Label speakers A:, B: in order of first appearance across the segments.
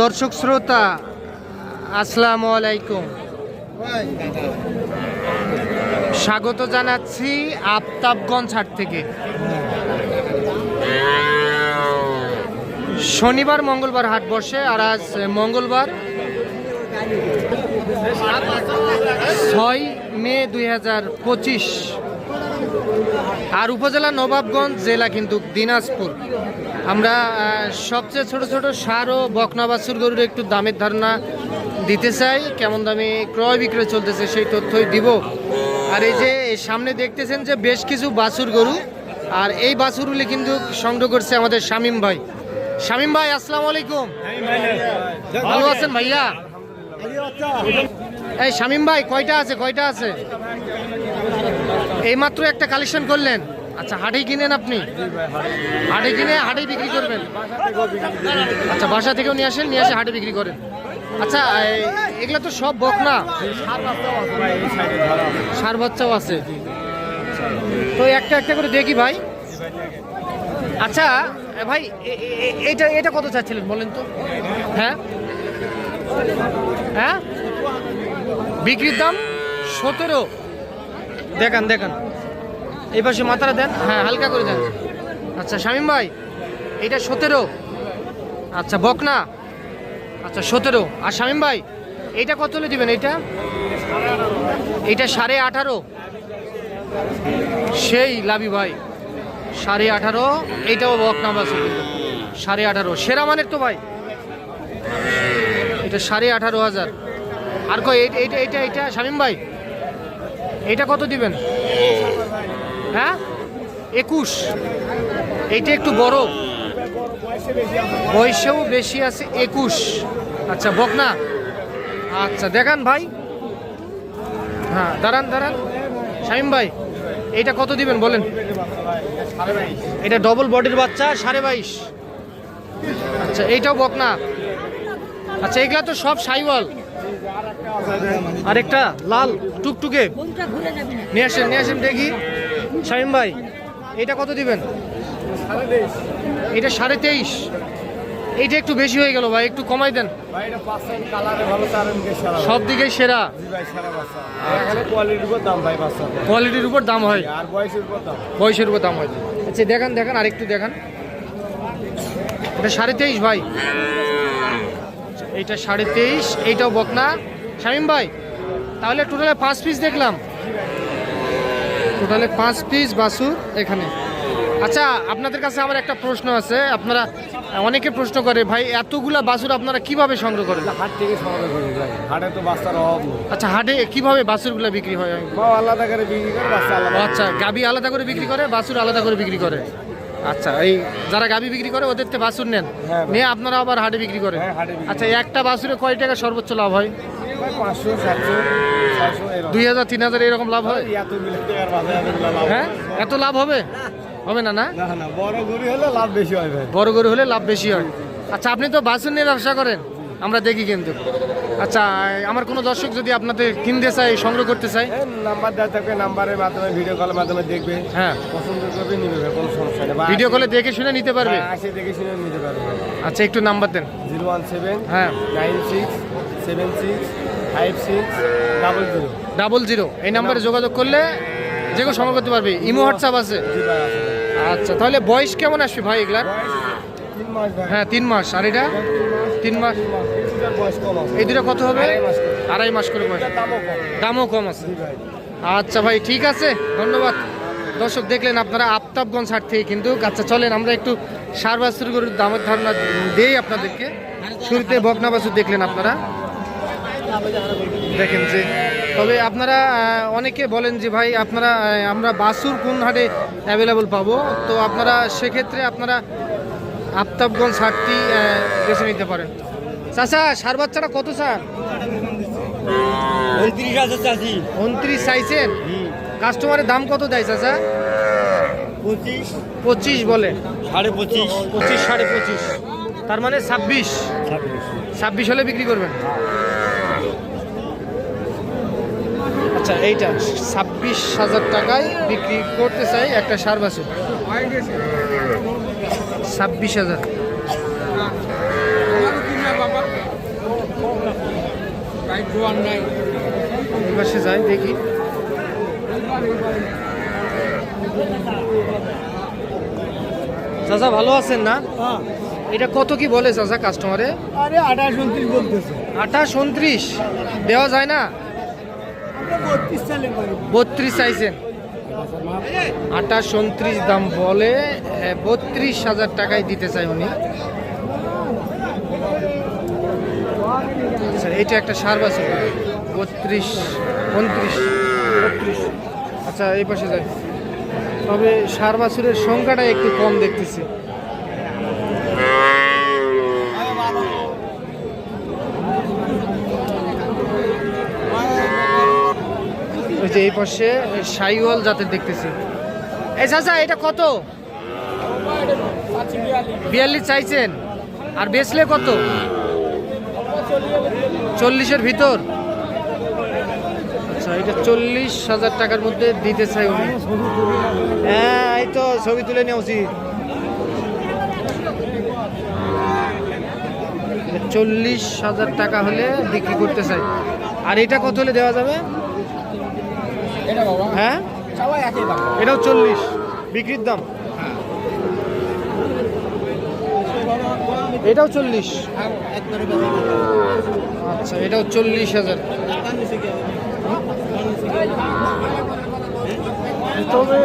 A: দর্শক শ্রোতা, আসসালামু আলাইকুম। স্বাগত জানাচ্ছি আফতাবগঞ্জ হাট থেকে। শনিবার, মঙ্গলবার হাট বসে, আর আজ মঙ্গলবার ছয় মে দুই হাজার পঁচিশ। আর উপজেলা নবাবগঞ্জ জেলা কিন্তু দিনাজপুর। আমরা সবচেয়ে ছোট ছোট সার ও বকনা বাছুর গরুর একটু দামের ধারণা দিতে চাই। কেমন দামে ক্রয় বিক্রয় চলতেছে সেই তথ্যই দিব। আর এই যে সামনে দেখতেছেন যে বেশ কিছু বাছুর গরু, আর এই বাছুরগুলি কিন্তু সংগ্রহ করছে আমাদের শামীম ভাই। শামীম ভাই, আসসালামু আলাইকুম। ভালো আছেন ভাইয়া? এই শামীম ভাই, কয়টা আছে কয়টা আছে? এইমাত্র একটা কালেকশন করলেন। আচ্ছা হাটেই কিনেন আপনি? হাটে কিনে হাটেই বিক্রি করবেন? আচ্ছা বাসা থেকেও নিয়ে আসেন, নিয়ে এসে হাটে বিক্রি করেন। আচ্ছা এগুলো তো সব বক না সার বাচ্চাও আছে। তো একটা একটা করে দেখি ভাই। আচ্ছা ভাই এটা এটা কত চাচ্ছিলেন বলেন তো? হ্যাঁ? হ্যাঁ? বিক্রির দাম সতেরো। দেখান দেখান। এই পাশে মাথাটা দেন। হ্যাঁ হালকা করে দেন। আচ্ছা শামীম ভাই, এটা সতেরো। আচ্ছা বকনা। আচ্ছা সতেরো। আর শামীম ভাই এইটা কত হলে দিবেন এইটা এইটা সাড়ে আঠারো। সেই লাভি ভাই, সাড়ে আঠারো। এইটাও বকনা বাস সাড়ে আঠারো। সেরা মানের তো ভাই। এটা সাড়ে আঠারো হাজার। আর এই- এইটা এইটা এইটা শামীম ভাই এইটা কত দিবেন? হ্যাঁ? একুশ। এইটা একটু বড়। বয়সেও বেশি আছে একুশ। আচ্ছা বকনা। আচ্ছা দেখান ভাই। হ্যাঁ দাঁড়ান দাঁড়ান। শামিম ভাই, এইটা কত দিবেন বলেন? এটা ডবল বডির বাচ্চা, সাড়ে বাইশ। আচ্ছা এইটাও বকনা। আচ্ছা এগুলা তো সব সাইওয়াল। আরেকটা লাল টুকটুকে। নিয়ে আসেন নিয়ে আসেন দেখি। শামিম ভাই এটা কত দিবেন? এটা সাড়ে তেইশ। এইটা একটু বেশি হয়ে গেল ভাই, একটু কমাই দেন। সব দিকেই সেরা। কোয়ালিটির উপর দাম হয়। বয়সের উপর দাম হয়। আচ্ছা দেখান দেখান, আরেকটু দেখান। এটা সাড়ে তেইশ ভাই। এইটা সাড়ে তেইশ এইটাও বকনা। শামিম ভাই তাহলে টোটালে পাঁচ পিস দেখলাম। টোটালে পাঁচ পিস বাসুর এখানে। আচ্ছা আপনাদের কাছে আমার একটা প্রশ্ন আছে। আপনারা অনেকে প্রশ্ন করে ভাই এতগুলা বাসুর আপনারা কীভাবে সংগ্রহ করেন?
B: হাট থেকে সংগ্রহ করি ভাই। হাটে তো বাচ্চার অভাব
A: আচ্ছা হাটে কীভাবে বাসুরগুলা বিক্রি হয়?
B: আলাদা করে বিক্রি করে বাচ্চা আলাদা
A: আচ্ছা গাবি আলাদা করে বিক্রি করে বাসুর আলাদা করে বিক্রি করে। আচ্ছা এই যারা গাবি বিক্রি করে ওদের থেকে বাসুর নেন?
B: হ্যাঁ
A: নিয়ে আপনারা আবার হাটে বিক্রি করেন?
B: হ্যাঁ,
A: আচ্ছা একটা বাসুরে কয় টাকা সর্বোচ্চ লাভ হয়? দুই হাজার তিন হাজার এরকম লাভ হয়? হ্যাঁ? এত লাভ হবে? হবে না না?
B: না না বড় গরু হলে লাভ বেশি হয়
A: বড় গরু হলে লাভ বেশি হয়। আচ্ছা আপনি তো বাসুর নিয়ে ব্যবসা করেন? আমরা দেখি কিন্তু। আচ্ছা আমার কোনো দর্শক যদি আপনাদের কিনতে চায় সংগ্রহ করতে চায়?
B: এই নাম্বার দেওয়া থাকবে নাম্বারের মাধ্যমে ভিডিও কলের মাধ্যমে দেখবে।
A: হ্যাঁ।
B: পছন্দ করবে নিবে কোনো সমস্যা নেই।
A: ভিডিও কলে দেখে শুনে নিতে পারবে?
B: আসে দেখে শুনে নিতে পারবে।
A: আচ্ছা একটু নাম্বার দেন।
B: জিরো ওয়ান সেভেন
A: হ্যাঁ।
B: Nine six seven six five six double zero.
A: Double zero. এই নাম্বারে যোগাযোগ করলে যে কেউ সময় করতে পারবে। ইমো হোয়াটসঅ্যাপ আছে। আচ্ছা তাহলে বয়স কেমন আসবে ভাই এগুলার? হ্যাঁ তিন মাস। আর এটা? তিন মাস। এই দুটো কত হবে?
B: আড়াই মাস করে।
A: বয়স।
B: দামও কম।
A: আছে। আচ্ছা ভাই ঠিক আছে। ধন্যবাদ। দর্শক দেখলেন আপনারা আফতাবগঞ্জ হাট থেকে কিন্তু আচ্ছা চলেন আমরা একটু সার বাছুর গরুর দামের ধারণা দেই আপনাদেরকে। শুরুতে বকনা বাছুর দেখলেন আপনারা। দেখেন যে তবে আপনারা অনেকে বলেন যে ভাই আপনারা আমরা বাছুর কোন হাটে অ্যাভেলেবল পাবো? তো আপনারা সেক্ষেত্রে আপনারা আফতাবগঞ্জ হাটটি বেছে নিতে পারেন। চাচা সার বাচ্চাটা কত স্যার?
B: উনত্রিশ হাজার চাষি
A: উনত্রিশ চাইছেন? কাস্টমারের দাম কত দেয় চাচা?
B: পঁচিশ।
A: পঁচিশ বলে।
B: সাড়ে পঁচিশ।
A: পঁচিশ সাড়ে পঁচিশ। তার মানে ছাব্বিশ।
B: ছাব্বিশ।
A: হলে বিক্রি করবেন? আচ্ছা এইটা। ছাব্বিশ হাজার টাকায় বিক্রি করতে চাই একটা সার বাসে ছাব্বিশ হাজার।
B: ওয়ান নাইন
A: এই পাশে যাই দেখি। চাচা ভালো আছেন না?
B: হ্যাঁ।
A: এটা কত কি বলে চাচা কাস্টমারে
B: আরে আঠাশ উনত্রিশ বলতেছে।
A: আঠাশ উনত্রিশ? দেওয়া যায় না?
B: বত্রিশ
A: বত্রিশ চাইছেন। আঠাশ উনত্রিশ দাম বলে বত্রিশ হাজার টাকায় দিতে চাই উনি। আচ্ছা এটা একটা সার বাছুর। বত্রিশ, উনত্রিশ। বত্রিশ আচ্ছা এই পাশে যাই। তবে সার বাছুরের সংখ্যাটা একটু কম দেখতেছি। ওই যে এই পাশে সাইওয়াল জাতের দেখতেছি। এই চাচা, এটা কত? বিয়াল্লিশ চাইছেন। আর বেচলে কত? চল্লিশের ভিতর? আচ্ছা এটা চল্লিশ হাজার টাকার মধ্যে দিতে চাই উনি। হ্যাঁ এই তো ছবি তুলে নেওয়া উচিত চল্লিশ হাজার টাকা হলে বিক্রি করতে চাই। আর এটা কত হলে দেওয়া যাবে? হ্যাঁ? এটাও চল্লিশ। বিক্রির দাম? এটাও চল্লিশ। আচ্ছা এটাও চল্লিশ হাজার। তবে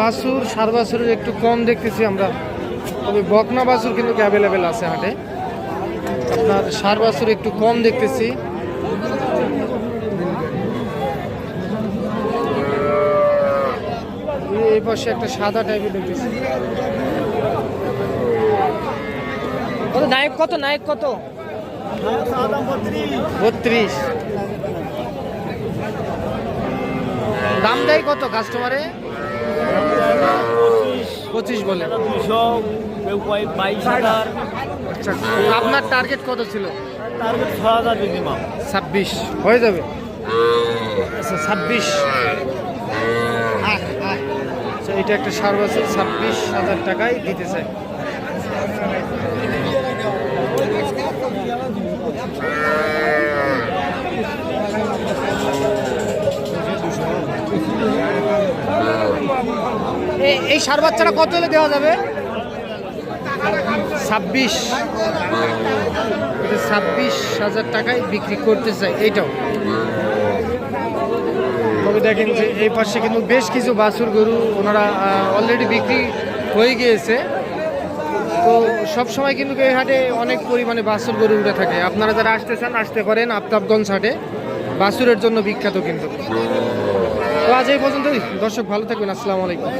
A: বাছুর সার বাছুরের একটু কম দেখতেছি আমরা। তবে বকনা বাছুর কিন্তু অ্যাভেলেবেল আছে হাটে। আপনার সার বাছুর একটু কম দেখতেছি। এই পাশে একটা সাদা টাইপের দেখতেছি। নায়ক কত নায়ক কত? বত্রিশ। দাম দেয় কত কাস্টমারে পঁচিশ বলে।
B: দুশো বাইশ হাজার
A: আপনার টার্গেট কত ছিল?
B: ছ হাজার মিনিমাম
A: ছাব্বিশ। হয়ে যাবে। আচ্ছা ছাব্বিশ। আচ্ছা এটা একটা সার ছাব্বিশ হাজার টাকায় দিতে চাই। এই সার বাচ্চাটা কত হলে দেওয়া যাবে? ছাব্বিশ। ছাব্বিশ হাজার টাকায় বিক্রি করতে চাই, এইটাও। তবে দেখেন যে এই পাশে কিন্তু বেশ কিছু বাছুর গরু ওনারা অলরেডি বিক্রি হয়ে গিয়েছে। তো সব সময় কিন্তু এই হাটে অনেক পরিমাণে বাসুর গরু উঠে থাকে। আপনারা যারা আসতে চান আসতে পারেন আফতাবগঞ্জ হাটে। বাসুরের জন্য বিখ্যাত কিন্তু। তো আজ এই পর্যন্তই। দর্শক, ভালো থাকবেন। আসসালামু আলাইকুম।